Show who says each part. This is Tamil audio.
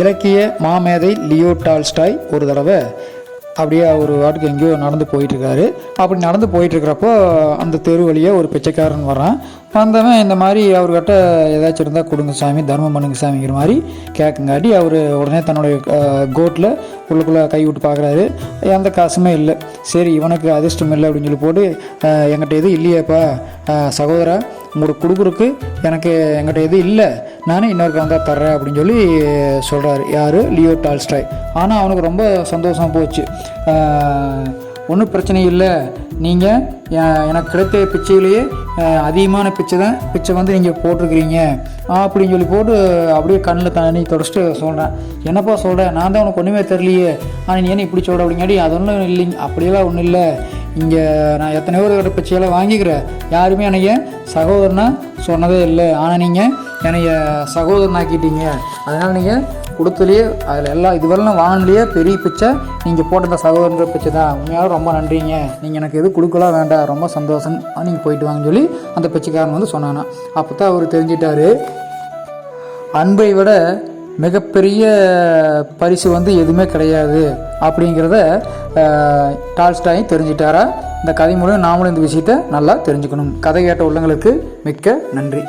Speaker 1: இலக்கிய மாமேதை லியோ டால்ஸ்டாய் ஒரு தடவை அப்படியே ஒரு வாட்டுக்கு எங்கேயோ நடந்து போயிட்டுருக்காரு. அப்படி நடந்து போயிட்டுருக்கிறப்போ அந்த தெரு வழியாக ஒரு பிச்சைக்காரன் வரான் வந்தவன் இந்த மாதிரி அவர்கிட்ட ஏதாச்சும் இருந்தால் கொடுங்க சாமி தர்மம் பண்ணுங்க சாமிங்கிற மாதிரி கேட்குங்காட்டி அவர் உடனே தன்னுடைய கோட்டில் உள்ளுக்குள்ளே கை விட்டு பார்க்குறாரு எந்த காசுமே இல்லை. சரி இவனுக்கு அதிர்ஷ்டம் இல்லை அப்படின்னு சொல்லி போட்டு என்கிட்ட எதுவும் இல்லையேப்பா. சகோதரா உங்களுக்கு கொடுக்குறக்கு எனக்கு என்கிட்ட எதுவும் இல்லை. நானும் இன்னொருக்கு வந்தால் தர்றேன் அப்படின்னு சொல்லி சொல்கிறாரு யார்? Leo Tolstoy. ஆனால் அவனுக்கு ரொம்ப சந்தோஷம் போச்சு. ஒன்றும் பிரச்சனை இல்லை. நீங்கள் எனக்கு கிடைத்த பிச்சையிலேயே அதிகமான பிச்சை தான் பிச்சை வந்து நீங்கள் போட்டிருக்கிறீங்க. அப்படின்னு சொல்லி போட்டு அப்படியே கண்ணில் தண்ணி தொடச்சிட்டு சொல்கிறேன் என்னப்பா சொல்கிறேன் நான் தான் உனக்கு ஒன்றுமே தெரியலையே. ஆனால் நீ என்ன இப்படி சொல்கிற அப்படிங்காட்டி அது ஒன்றும் இல்லைங்க அப்படியெல்லாம் ஒன்றும் இல்லை. இங்கே நான் எத்தனையோ பேர்கிட்ட பிச்சையெல்லாம் வாங்கிக்கிறேன். யாருமே எனக்கு சகோதரனா சொன்னதே இல்லை. ஆனால் நீங்கள் என்னைய சகோதரனாக்கிட்டீங்க. அதனால் நீங்கள் கொடுத்துலையே அதில் எல்லாம் இதுவரைலாம் வாங்கினலையே பெரிய பிச்சை. நீங்கள் போட்டிருந்த சகோதரன்ற பிச்சை தான். உண்மையாக ரொம்ப நன்றிங்க. நீங்கள் எனக்கு எதுவும் கொடுக்கலாம் வேண்டாம். ரொம்ப சந்தோஷம். நீங்கள் போயிட்டு வாங்கன்னு சொல்லி அந்த பிச்சைக்காரன் வந்து சொன்னானா. அப்போ தான் அவர் தெரிஞ்சிட்டார். அன்பை விட மிகப்பெரிய பரிசு வந்து எதுவுமே கிடையாது அப்படிங்கிறத அஹ், டால்ஸ்டாயும் தெரிஞ்சிட்டாரா. இந்த கதை மூலம் நாமளும் இந்த விஷயத்தை நல்லா தெரிஞ்சுக்கணும். கதை கேட்ட உள்ளங்களுக்கு மிக்க நன்றி.